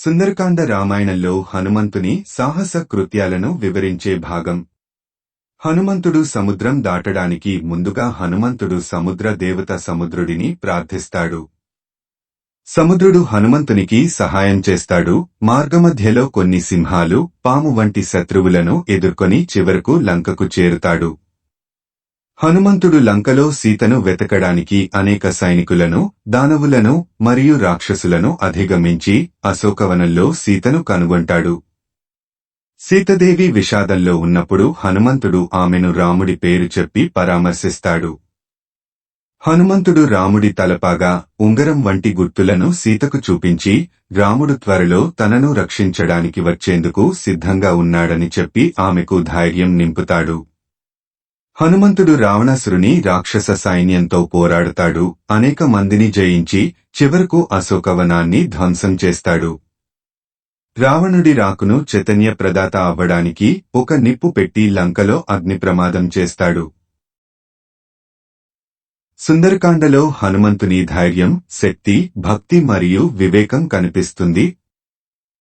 సుందరకాండ రామాయణంలో హనుమంతుని సాహస కృత్యాలను వివరించే భాగం. హనుమంతుడు సముద్రం దాటడానికి ముందుగా హనుమంతుడు సముద్ర దేవత సముద్రుడిని ప్రార్థిస్తాడు. సముద్రుడు హనుమంతునికి సహాయం చేస్తాడు. మార్గమధ్యలో కొన్ని సింహాలు పాము వంటి శత్రువులను ఎదుర్కొని చివరకు లంకకు చేరుతాడు. హనుమంతుడు లంకలో సీతను వెతకడానికి అనేక సైనికులను దానవులను మరియు రాక్షసులను అధిగమించి అశోకవనంలో సీతను కనుగొంటాడు. సీతదేవి విషాదంలో ఉన్నప్పుడు హనుమంతుడు ఆమెను రాముడి పేరు చెప్పి పరామర్శిస్తాడు. హనుమంతుడు రాముడి తలపాగా ఉంగరం వంటి గుర్తులను సీతకు చూపించి రాముడు త్వరలో తనను రక్షించడానికి వచ్చేందుకు సిద్ధంగా ఉన్నాడని చెప్పి ఆమెకు ధైర్యం నింపుతాడు. హనుమంతుడు రావణాసురుని రాక్షస సైన్యంతో పోరాడుతాడు. అనేక మందిని జయించి చివరకు అశోకవనాన్ని ధ్వంసం చేస్తాడు. రావణుడి రాకును చైతన్య ప్రదాత అవ్వడానికి ఒక నిప్పు పెట్టి లంకలో అగ్ని ప్రమాదం చేస్తాడు. సుందరకాండలో హనుమంతుని ధైర్యం శక్తి భక్తి మరియు వివేకం కనిపిస్తుంది.